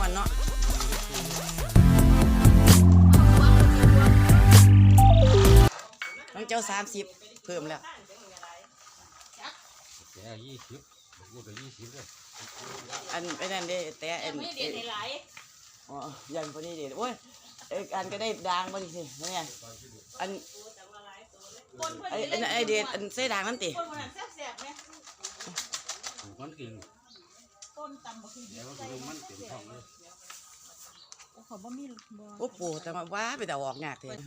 วนเนาะน้องเจ้าสามสิบเพิ่มแล้วแกยี่สิบกูก็ยี่สิบเลยอันไอ้นั่นเด้แต่อันไม่เด็ดหลายอ๋อยังพอดีเด็ดโอ้ยเอ้ยอันก็ได้ด่างบ่ดิสิเนี่ยอันคนเพื่อนไอ้ไอ้นั่นไอ้เด็ดอันเส้ด่างนั่นติคนวันนั้นแซ่บๆไหมถูกมันกิน ต้นตำบักคือแล้วก็ดูมันเต็มท้องเลยเขาบ่มีบ่โอ้ปู่แต่ว่าว้าไปแต่ออกยากเถอะ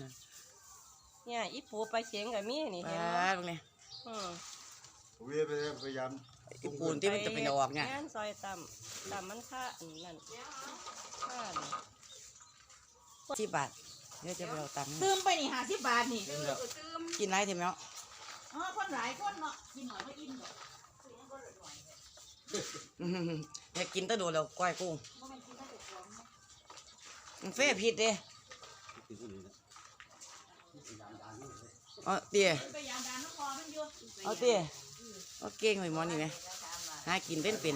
เนี่ยอีปูไปเสียงกับมีนี่เห็นว้าไหมตรงนี้อืมเวียไปพยายามอีปูนที่มันจะเป็นออกเนี่ยงานซอยตำตำมันค่าอันนั่นค่านี่สิบบาทเดี๋ยวจะไปเอาตังค์ให้ตืมไปนี่หาสิบบาทนี่ กินไรเถอะแม่เนาะอ๋อคนหลายคนเนาะกินหน่อยก็ อิ่มดอกอื้อหืออยากกินแตะโดดแล้วก้อยกุ้งมันเฟ่ผิดเด้กินคนนี้นะเอาเตี้ยไปยามดานน้ำพอมันอยู่เอาเตี้ยเอาเก่งหน่อยหมอนี่ไหมหากินเป็นเป็น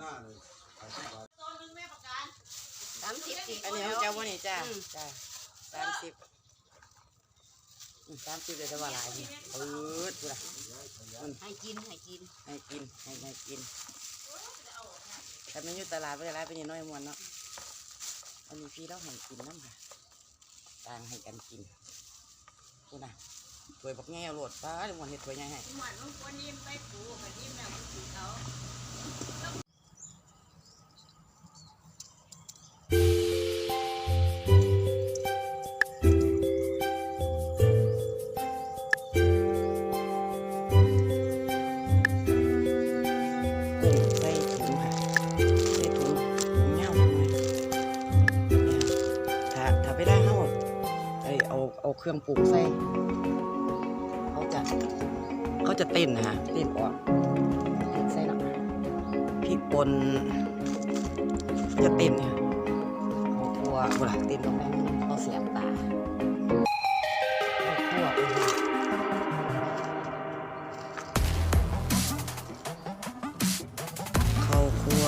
หน้าเลยต้นนึงแม่ประกันสามสิบสี่อันนี้เอาเจ้าวันนี้จ้าจ้าสามสิบอืม สามสิบเลยจะว่าหลายนี่ปื๊ดกูละให้กินให้กินให้กินให้ให้กินแต่มันอยู่ตลาดไม่ได้ร้ายเป็นน้อยมวนเนาะอันนี้พี่เราให้กินน้ำค่ะต่างให้กันกินกูนะถวยบักแง่โหลดป้าเดี๋ยวมันเห็ดถวยใหญ่ให้หวานมันควรยิ้มไปปูกับยิ้มแล้วมันสีเขา เอาเอาเครื่องปรุงใส่เขาจะเขาจะเต้นนะฮะเต้นออกพริกใส่ละพริกป่นจะเต้นเนี่ยเขาทั่วเวลาเต้นตรงนั้นเขาเสียบตาเขาทั่วไปเลยเข้าครัว